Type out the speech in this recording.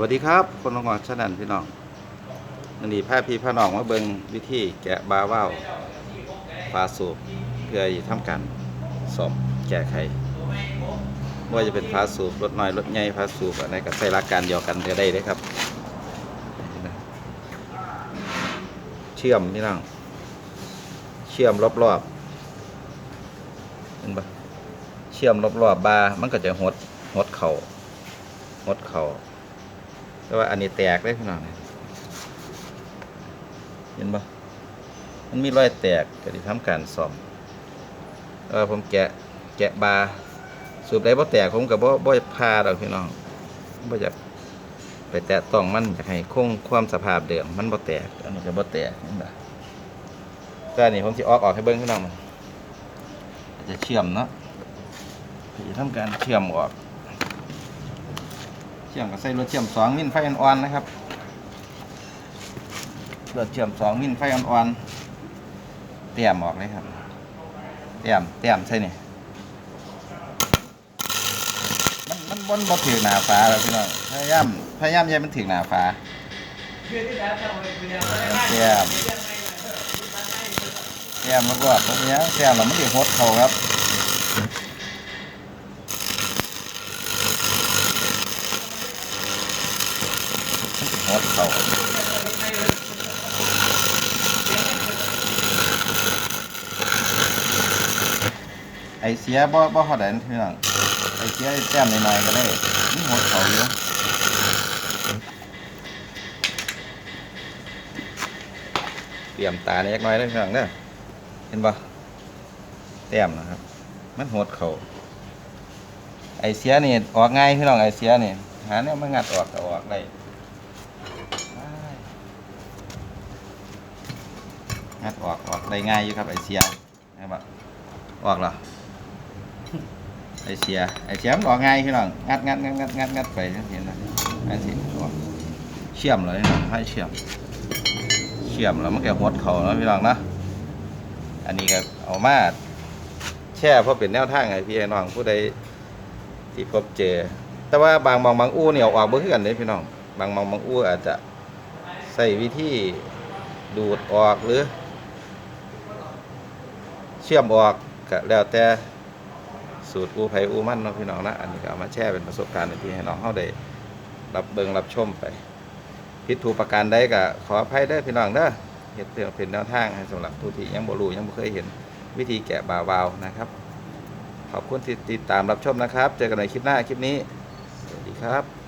วัสดีครับ คนละงอนชนันพี่น้องนันนี้พาพี่พาน้องมาเบิงวิธีแกะบาว่าวฟาสูบเพื่อจะทำการสอบแก้ไขว่าจะเป็นฟาสูบรถน้อยรถใหญ่ฟาสูบอะไรก็ใช้หลักการเดียวกันก็ได้เลยครับ เชื่อมพี่น้องเชื่อมรอบๆเห็นปะเชื่อมรอบๆบามันก็จะหดหดเข่าหดเข่า แต่ว่าอันนี้แตกเลยพี่น้องเห็นปะมันมีรอยแตกก็ที่ทำการซ่อมแต่ว่าผมแกะแกะบาสูบได้บ่แตกผมกับบ่บ่พาดอกพี่น้องบ่อยากไปแตะต้องมันอยากให้คงความสภาพเดิมมันบ่แตกอันนี้ก็บ่แตกนปะก็อันนี้ผมสิออกออกให้เบิ่งพี่น้องมันจะเชื่อมเนาะจะทำการเชื่อมออก ชื่อมกับใส่รถเชื่อมสองมิลไฟอ่อนๆนะครับรถเชื่อมสองมิลไฟอ่อนๆเตรียมออกเลยครับเตรียมเตรียมใช่นี่มันมันบนบ่ถึงหนาฟ้าแล้วพี่น้องพยายามพยายามย่าให้มันถึงหนาฟ้าเตรียมเตรียมแล้วก็ตรงนี้เตรียมแล้วมันจะหดเขาครับ เขาไอเสียบ่บ่เขาได้เพื่อนไอเสียแต้มหน่อยๆก็ได้นี่หดเขาอยู่เตรียมตาเนี่ยน้อยได้เพื่อนเด้อเห็นบ่แต้มนะครับ มันหดเขาไอเสียนี่ออกง่ายพี่น้องไอเสียนี่หาเนี่ยมันงัดออกก็ออกได้ งัดออกออกได้ง่ายอยู่ครับไอเสียนะครับออกหรอไอเสียไอเสียมันออกง่ายพี่น้องงัดงัดงัดงัดงัดงัดไปเห็นไหมไอเสียออกเชื่อมเลยนะให้เชื่อมเชื่อมแล้วมันแกหดเขาแล้วพี่น้องนะอันนี้ก็เอามาแช่เพราะเป็นแนวทางไงพี่น้องผู้ใดที่พบเจอ แต่ว่าบางบางบางอู้เนี่ยออกเบื่อกันเลยพี่น้อง บางบางบางอู้อาจจะใส่วิธีดูดออกหรือ เชื่อมออกก็แล้วแต่สูตรอู้ไผอู้มั่นเนาะพี่น้องนะอันนี้ก็เอามาแชร์เป็นประสบการณ์ให้พี่ให้น้องเฮาได้รับเบิงรับชมไปผิดถูกประการใดก็ขออภัยเด้อพี่น้องเด้อเฮ็ดเพื่อเป็นแนวทางให้สำหรับผู้ที่ยังบ่รู้ยังบ่เคยเห็นวิธีแกะบาวาวนะครับ ขอบคุณที่ติดตามรับชมนะครับ เจอกันในคลิปหน้าคลิปนี้ สวัสดีครับ